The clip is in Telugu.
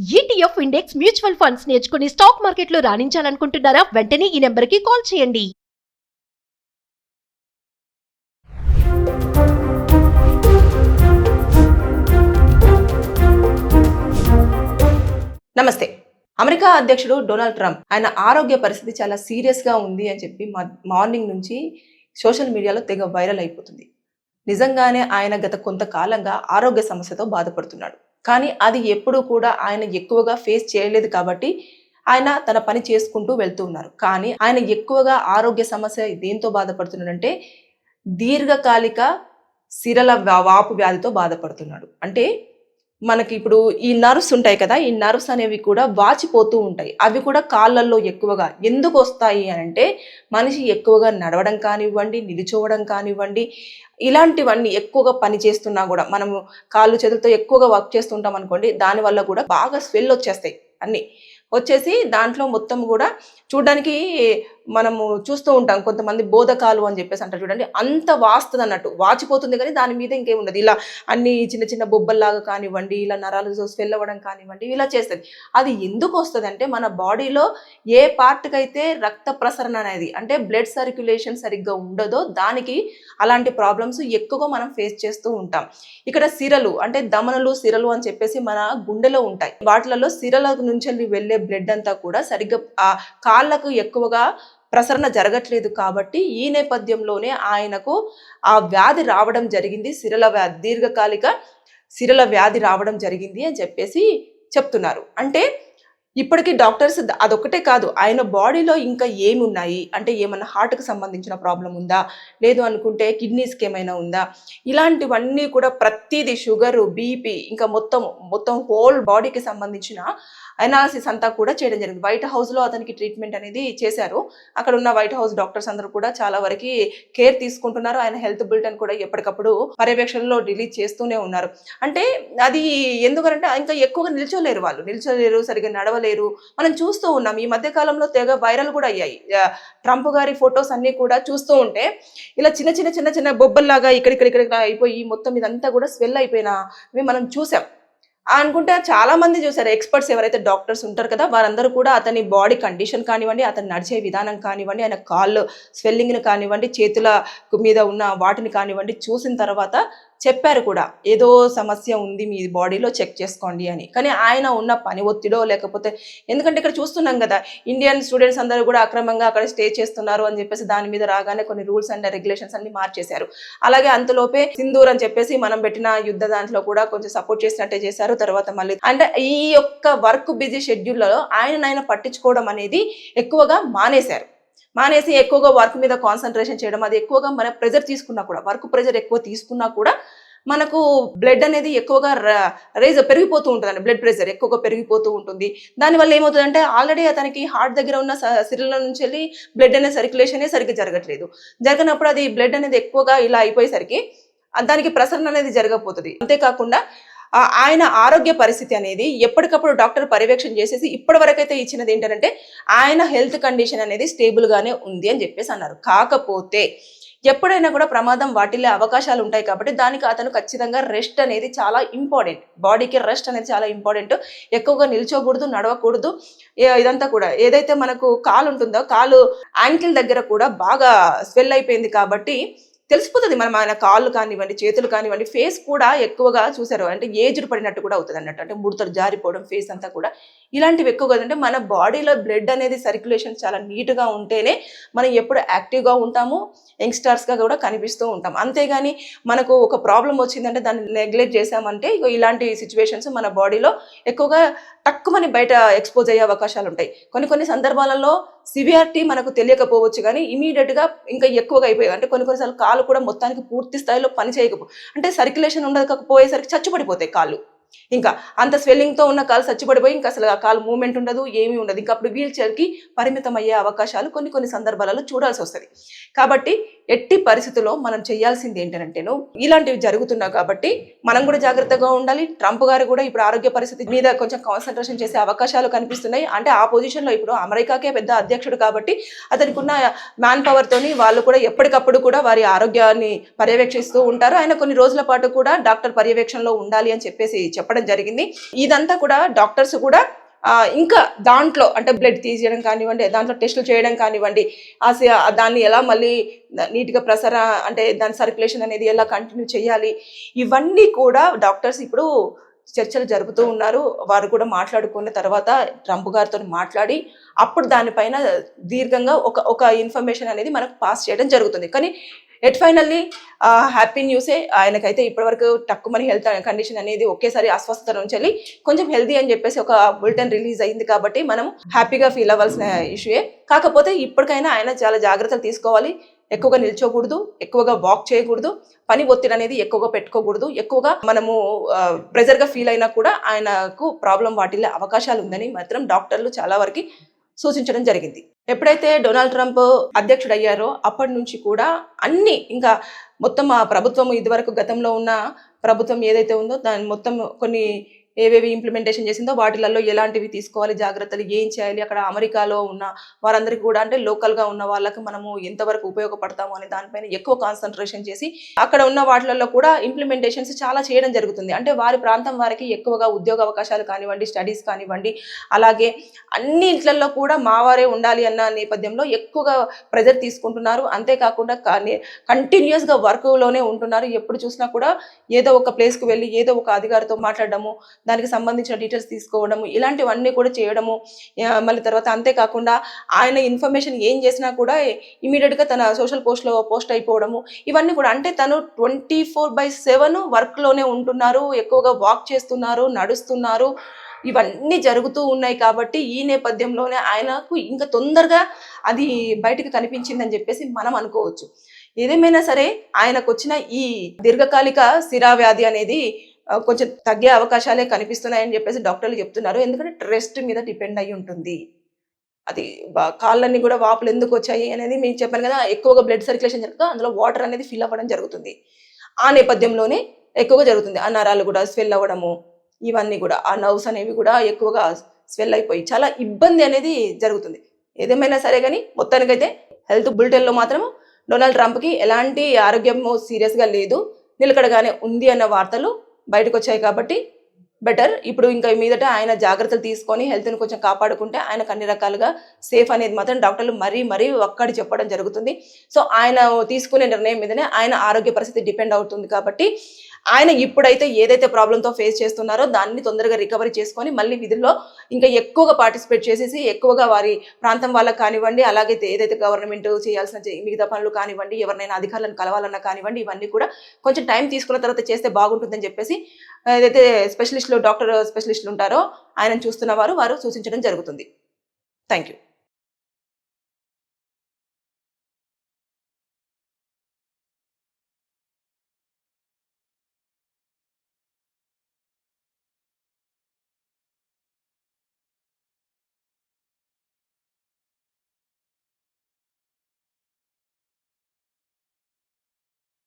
ఈటీఎఫ్ ఇండెక్స్ మ్యూచువల్ ఫండ్స్ నేర్చుకుని స్టాక్ మార్కెట్లో రాణించాలనుకుంటున్నారా? వెంటనే ఈ నెంబర్కి కాల్ చేయండి. నమస్తే. అమెరికా అధ్యక్షుడు డొనాల్డ్ ట్రంప్ ఆయన ఆరోగ్య పరిస్థితి చాలా సీరియస్గా ఉంది అని చెప్పి మా- మార్నింగ్ నుంచి సోషల్ మీడియాలో తెగ వైరల్ అయిపోతుంది. నిజంగానే ఆయన గత కొంతకాలంగా ఆరోగ్య సమస్యతో బాధపడుతున్నాడు. కానీ అది ఎప్పుడూ కూడా ఆయన ఎక్కువగా ఫేస్ చేయలేదు కాబట్టి ఆయన తన పని చేసుకుంటూ వెళ్తూ ఉన్నారు. కానీ ఆయన ఎక్కువగా ఆరోగ్య సమస్య దేంతో బాధపడుతున్నాడంటే దీర్ఘకాలిక సిరల వాపు వ్యాధితో బాధపడుతున్నాడు. అంటే మనకి ఇప్పుడు ఈ నర్వ్స్ ఉంటాయి కదా ఈ నర్వ్స్ అనేవి కూడా వాచిపోతూ ఉంటాయి. అవి కూడా కాళ్ళల్లో ఎక్కువగా ఎందుకు వస్తాయి అని అంటే మనిషి ఎక్కువగా నడవడం కానివ్వండి నిలుచోవడం కానివ్వండి ఇలాంటివన్నీ ఎక్కువగా పని చేస్తున్నా కూడా మనము కాళ్ళు చేతులతో ఎక్కువగా వర్క్ చేస్తుంటాం అనుకోండి దానివల్ల కూడా బాగా స్వెల్ వచ్చేస్తాయి అన్నీ. వచ్చేసి దాంట్లో మొత్తం కూడా చూడడానికి మనము చూస్తూ ఉంటాం కొంతమంది బోధకాలు అని చెప్పేసి అంటారు చూడండి. అంత వాస్తుంది అన్నట్టు. వాచిపోతుంది కానీ దాని మీద ఇంకేం ఉండదు. ఇలా అన్ని చిన్న చిన్న బొబ్బల్లాగా కానివ్వండి ఇలా నరాలు స్వెల్ అవ్వడం కానివ్వండి ఇలా చేస్తుంది. అది ఎందుకు వస్తుంది అంటే మన బాడీలో ఏ పార్ట్కి అయితే రక్త ప్రసరణ అనేది అంటే బ్లడ్ సర్క్యులేషన్ సరిగ్గా ఉండదో దానికి అలాంటి ప్రాబ్లమ్స్ ఎక్కువగా మనం ఫేస్ చేస్తూ ఉంటాం. ఇక్కడ సిరలు అంటే దమనలు సిరలు అని చెప్పేసి మన గుండెలో ఉంటాయి. వాటిలలో సిరల నుంచి వెళ్ళే బ్లడ్ అంతా కూడా సరిగ్గా ఆ కాళ్ళకు ఎక్కువగా ప్రసరణ జరగట్లేదు కాబట్టి ఈ నేపథ్యంలోనే ఆయనకు ఆ వ్యాధి రావడం జరిగింది. సిరల వ్యాధి దీర్ఘకాలిక సిరల వ్యాధి రావడం జరిగింది అని చెప్పేసి చెప్తున్నారు. అంటే ఇప్పటికీ డాక్టర్స్ అదొక్కటే కాదు ఆయన బాడీలో ఇంకా ఏమి ఉన్నాయి అంటే ఏమన్నా హార్ట్కి సంబంధించిన ప్రాబ్లం ఉందా? లేదు అనుకుంటే కిడ్నీస్కి ఏమైనా ఉందా? ఇలాంటివన్నీ కూడా ప్రతిదీ షుగరు బీపీ ఇంకా మొత్తం మొత్తం హోల్ బాడీకి సంబంధించిన అనాలిసిస్ అంతా కూడా చేయడం జరిగింది. వైట్ హౌస్లో అతనికి ట్రీట్మెంట్ అనేది చేశారు. అక్కడ ఉన్న వైట్ హౌస్ డాక్టర్స్ అందరూ కూడా చాలా వరకు కేర్ తీసుకుంటున్నారు. ఆయన హెల్త్ బులెటిన్ కూడా ఎప్పటికప్పుడు పర్యవేక్షణలో రిలీజ్ చేస్తూనే ఉన్నారు. అంటే అది ఎందుకంటే ఇంకా ఎక్కువగా నిల్చోలేరు వాళ్ళు. నిల్చోలేరు సరిగ్గా నడవలేరు. మనం చూస్తూ ఉన్నాం. ఈ మధ్య కాలంలో తెగ వైరల్ కూడా అయ్యాయి. ట్రంప్ గారి ఫొటోస్ అన్ని కూడా చూస్తూ ఉంటే ఇలా చిన్న చిన్న చిన్న చిన్న బొబ్బల్లాగా ఇక్కడ ఇక్కడ ఇక్కడ ఇక్కడ అయిపోయి మొత్తం ఇదంతా కూడా స్వెల్ అయిపోయినా మనం చూసాం. అనుకుంటే చాలా మంది చూసారు. ఎక్స్పర్ట్స్ ఎవరైతే డాక్టర్స్ ఉంటారు కదా వారందరూ కూడా అతని బాడీ కండిషన్ కానివ్వండి అతను నడిచే విధానం కానివ్వండి ఆయన కాళ్ళు స్వెల్లింగ్ని కానివ్వండి చేతుల మీద ఉన్న వాటిని కానివ్వండి చూసిన తర్వాత చెప్పారు కూడా ఏదో సమస్య ఉంది మీ బాడీలో చెక్ చేసుకోండి అని. కానీ ఆయన ఉన్న పని ఒత్తిడో లేకపోతే ఎందుకంటే ఇక్కడ చూస్తున్నాం కదా ఇండియన్ స్టూడెంట్స్ అందరూ కూడా అక్రమంగా అక్కడ స్టే చేస్తున్నారు అని చెప్పేసి దాని మీద రాగానే కొన్ని రూల్స్ అండ్ రెగ్యులేషన్స్ అన్ని మార్చేశారు. అలాగే అంతలోపే సింధూర్ అని చెప్పేసి మనం పెట్టిన యుద్ధ దాంట్లో కూడా కొంచెం సపోర్ట్ చేసినట్టే చేశారు తర్వాత మళ్ళీ అంటే ఈ యొక్క వర్క్ బిజీ షెడ్యూల్లో ఆయన ఆయన పట్టించుకోవడం అనేది ఎక్కువగా మానేశారు. మానేసి ఎక్కువగా వర్క్ మీద కాన్సన్ట్రేషన్ చేయడం అది ఎక్కువగా మన ప్రెజర్ తీసుకున్నా కూడా వర్క్ ప్రెజర్ ఎక్కువ తీసుకున్నా కూడా మనకు బ్లడ్ అనేది ఎక్కువగా రైజ్ పెరిగిపోతూ ఉంటుంది బ్లడ్ ప్రెషర్ ఎక్కువగా పెరిగిపోతూ ఉంటుంది. దానివల్ల ఏమవుతుందంటే ఆల్రెడీ అతనికి హార్ట్ దగ్గర ఉన్న సిరిల నుంచి వెళ్ళి బ్లడ్ అనే సర్క్యులేషనే సరిగ్గా జరగట్లేదు. జరగనప్పుడు అది బ్లడ్ అనేది ఎక్కువగా ఇలా అయిపోయేసరికి దానికి ప్రసరణ అనేది జరగకపోతుంది అంతేకాకుండా ఆయన ఆరోగ్య పరిస్థితి అనేది ఎప్పటికప్పుడు డాక్టర్ పర్యవేక్షణ చేసేసి ఇప్పటి వరకైతే ఇచ్చినది ఏంటంటే ఆయన హెల్త్ కండిషన్ అనేది స్టేబుల్గానే ఉంది అని చెప్పేసి అన్నారు. కాకపోతే ఎప్పుడైనా కూడా ప్రమాదం వాటిల్లే అవకాశాలు ఉంటాయి కాబట్టి దానికి అతను ఖచ్చితంగా రెస్ట్ అనేది చాలా ఇంపార్టెంట్. బాడీకి రెస్ట్ అనేది చాలా ఇంపార్టెంట్. ఎక్కువగా నిల్చోకూడదు నడవకూడదు ఇదంతా కూడా. ఏదైతే మనకు కాలు ఉంటుందో కాలు యాంకిల్ దగ్గర కూడా బాగా స్వెల్ అయిపోయింది కాబట్టి తెలిసిపోతుంది. మనం ఆయన కాళ్ళు కానివ్వండి చేతులు కానివ్వండి ఫేస్ కూడా ఎక్కువగా చూసారు. అంటే ఏజ్డ్ పడినట్టు కూడా అవుతుంది అన్నట్టు. అంటే ముడతలు జారిపోవడం ఫేస్ అంతా కూడా. ఇలాంటివి ఎక్కువగా అంటే మన బాడీలో బ్లడ్ అనేది సర్క్యులేషన్ చాలా నీట్గా ఉంటేనే మనం ఎప్పుడు యాక్టివ్గా ఉంటాము యంగ్స్టర్స్గా కూడా కనిపిస్తూ ఉంటాం. అంతేగాని మనకు ఒక ప్రాబ్లం వచ్చిందంటే దాన్ని నెగ్లెక్ట్ చేసామంటే ఇలాంటి సిచ్యువేషన్స్ మన బాడీలో ఎక్కువగా తక్కువని బయట ఎక్స్పోజ్ అయ్యే అవకాశాలు ఉంటాయి. కొన్ని కొన్ని సందర్భాలలో సివియారిటీ మనకు తెలియకపోవచ్చు కానీ ఇమీడియట్గా ఇంకా ఎక్కువగా అయిపోయేది. అంటే కొన్ని కొన్నిసార్లు కాళ్ళు కూడా మొత్తానికి పూర్తి స్థాయిలో పని చేయకపో అంటే సర్క్యులేషన్ ఉండకపోయేసరికి చచ్చుపడిపోతాయి కాళ్ళు. ఇంకా అంత స్వెల్లింగ్తో ఉన్న కాలు చచ్చిపడిపోయి ఇంకా అసలు ఆ కాలు మూమెంట్ ఉండదు ఏమీ ఉండదు. ఇంకా అప్పుడు వీల్ చైర్కి పరిమితం అయ్యే అవకాశాలు కొన్ని కొన్ని సందర్భాలలో చూడాల్సి వస్తుంది. కాబట్టి ఎట్టి పరిస్థితుల్లో మనం చేయాల్సింది ఏంటంటేను ఇలాంటివి జరుగుతున్నాయి కాబట్టి మనం కూడా జాగ్రత్తగా ఉండాలి. ట్రంప్ గారు కూడా ఇప్పుడు ఆరోగ్య పరిస్థితి మీద కొంచెం కాన్సన్ట్రేషన్ చేసే అవకాశాలు కనిపిస్తున్నాయి. అంటే ఆ పొజిషన్లో ఇప్పుడు అమెరికాకే పెద్ద అధ్యక్షుడు కాబట్టి అతనికి ఉన్న మ్యాన్ పవర్ తోని వాళ్ళు కూడా ఎప్పటికప్పుడు కూడా వారి ఆరోగ్యాన్ని పర్యవేక్షిస్తూ ఉంటారు. ఆయన కొన్ని రోజుల పాటు కూడా డాక్టర్ పర్యవేక్షణలో ఉండాలి అని చెప్పేసి చెప్పడం జరిగింది. ఇదంతా కూడా డాక్టర్స్ కూడా ఇంకా దాంట్లో అంటే బ్లడ్ తీసేయడం కానివ్వండి దాంట్లో టెస్టులు చేయడం కానివ్వండి ఆ ఆ దాన్ని ఎలా మళ్ళీ నీట్గా ప్రసర అంటే దాని సర్క్యులేషన్ అనేది ఎలా కంటిన్యూ చేయాలి ఇవన్నీ కూడా డాక్టర్స్ ఇప్పుడు చర్చలు జరుపుతూ ఉన్నారు. వారు కూడా మాట్లాడుకున్న తర్వాత ట్రంప్ గారితో మాట్లాడి అప్పుడు దానిపైన దీర్ఘంగా ఒక ఒక ఇన్ఫర్మేషన్ అనేది మనకు పాస్ చేయడం జరుగుతుంది. కానీ ఎట్ ఫైనల్లీ హ్యాపీ న్యూసే. ఆయనకైతే ఇప్పటివరకు తక్కువని హెల్త్ కండిషన్ అనేది ఒకేసారి అస్వస్థత నుంచి వెళ్ళి కొంచెం హెల్దీ అని చెప్పేసి ఒక బులెటిన్ రిలీజ్ అయింది కాబట్టి మనం హ్యాపీగా ఫీల్ అవ్వాల్సిన ఇష్యూయే. కాకపోతే ఇప్పటికైనా ఆయన చాలా జాగ్రత్తలు తీసుకోవాలి. ఎక్కువగా నిల్చోకూడదు ఎక్కువగా వాక్ చేయకూడదు పని ఒత్తిడి అనేది ఎక్కువగా పెట్టుకోకూడదు ఎక్కువగా మనము ప్రెజర్గా ఫీల్ అయినా కూడా ఆయనకు ప్రాబ్లం వాటిల్లే అవకాశాలు ఉందని మాత్రం డాక్టర్లు చాలా వరకు సూచించడం జరిగింది. ఎప్పుడైతే డొనాల్డ్ ట్రంప్ అధ్యక్షుడయ్యారో అప్పటి నుంచి కూడా అన్ని ఇంకా మొత్తం ఆ ప్రభుత్వం ఇదివరకు గతంలో ఉన్న ప్రభుత్వం ఏదైతే ఉందో దాని మొత్తం కొన్ని ఏవేవి ఇంప్లిమెంటేషన్ చేసిందో వాటిలలో ఎలాంటివి తీసుకోవాలి జాగ్రత్తలు ఏం చేయాలి అక్కడ అమెరికాలో ఉన్న వారందరికీ కూడా అంటే లోకల్గా ఉన్న వాళ్ళకి మనము ఎంతవరకు ఉపయోగపడతాము అనే దానిపైన ఎక్కువ కాన్సన్ట్రేషన్ చేసి అక్కడ ఉన్న వాటిలలో కూడా ఇంప్లిమెంటేషన్స్ చాలా చేయడం జరుగుతుంది. అంటే వారి ప్రాంతం వారికి ఎక్కువగా ఉద్యోగ అవకాశాలు కానివ్వండి స్టడీస్ కానివ్వండి అలాగే అన్ని ఇంట్లలో కూడా మావారే ఉండాలి అన్న నేపథ్యంలో ఎక్కువగా ప్రెజర్ తీసుకుంటున్నారు. అంతేకాకుండా కంటిన్యూస్గా వర్క్లోనే ఉంటున్నారు. ఎప్పుడు చూసినా కూడా ఏదో ఒక ప్లేస్కి వెళ్ళి ఏదో ఒక అధికారితో మాట్లాడడము దానికి సంబంధించిన డీటెయిల్స్ తీసుకోవడము ఇలాంటివన్నీ కూడా చేయడము మళ్ళీ తర్వాత అంతేకాకుండా ఆయన ఇన్ఫర్మేషన్ ఏం చేసినా కూడా ఇమీడియట్గా తన సోషల్ పోస్ట్లో పోస్ట్ అయిపోవడము. ఇవన్నీ కూడా అంటే తను ట్వంటీ ఫోర్ బై సెవెన్ వర్క్లోనే ఉంటున్నారు ఎక్కువగా వాక్ చేస్తున్నారు నడుస్తున్నారు. ఇవన్నీ జరుగుతూ ఉన్నాయి కాబట్టి ఈ నేపథ్యంలోనే ఆయనకు ఇంకా తొందరగా అది బయటకు కనిపించిందని చెప్పేసి మనం అనుకోవచ్చు. ఏదేమైనా సరే ఆయనకు వచ్చిన ఈ దీర్ఘకాలిక సిరా వ్యాధి అనేది కొంచెం తగ్గే అవకాశాలే కనిపిస్తున్నాయని చెప్పేసి డాక్టర్లు చెప్తున్నారు. ఎందుకంటే రెస్ట్ మీద డిపెండ్ అయి ఉంటుంది. అది కాళ్ళన్నీ కూడా వాపులు ఎందుకు వచ్చాయి అనేది మీకు చెప్పాను కదా ఎక్కువగా బ్లడ్ సర్క్యులేషన్ జరుగుతుంది అందులో వాటర్ అనేది ఫిల్ అవ్వడం జరుగుతుంది. ఆ నేపథ్యంలోనే ఎక్కువగా జరుగుతుంది. ఆ నరాలు కూడా స్వెల్ అవ్వడము ఇవన్నీ కూడా ఆ నర్వ్స్ అనేవి కూడా ఎక్కువగా స్వెల్ అయిపోయి చాలా ఇబ్బంది అనేది జరుగుతుంది. ఏదేమైనా సరే కానీ మొత్తానికైతే హెల్త్ బులెటిన్లో మాత్రం డొనాల్డ్ ట్రంప్కి ఎలాంటి ఆరోగ్యము సీరియస్గా లేదు నిలకడగానే ఉంది అన్న వార్తలు బయటకు వచ్చాయి కాబట్టి బెటర్. ఇప్పుడు ఇంకా మీదట ఆయన జాగ్రత్తలు తీసుకొని హెల్త్ని కొంచెం కాపాడుకుంటే ఆయనకు అన్ని రకాలుగా సేఫ్ అనేది మాత్రం డాక్టర్లు మరీ మరీ ఒక్కడి చెప్పడం జరుగుతుంది. సో ఆయన తీసుకునే నిర్ణయం మీదనే ఆయన ఆరోగ్య పరిస్థితి డిపెండ్ అవుతుంది కాబట్టి ఆయన ఇప్పుడైతే ఏదైతే ప్రాబ్లంతో ఫేస్ చేస్తున్నారో దాన్ని తొందరగా రికవరీ చేసుకొని మళ్ళీ విధుల్లో ఇంకా ఎక్కువగా పార్టిసిపేట్ చేసేసి ఎక్కువగా వారి ప్రాంతం వాళ్ళకి కానివ్వండి అలాగే ఏదైతే గవర్నమెంట్ చేయాల్సిన మిగతా పనులు కానివ్వండి ఎవరినైనా అధికారులను కలవాలన్నా కానివ్వండి ఇవన్నీ కూడా కొంచెం టైం తీసుకున్న తర్వాత చేస్తే బాగుంటుందని చెప్పేసి ఏదైతే స్పెషలిస్టులు డాక్టర్ స్పెషలిస్టులు ఉంటారో ఆయన చూస్తున్న వారు వారు సూచించడం జరుగుతుంది. Thank you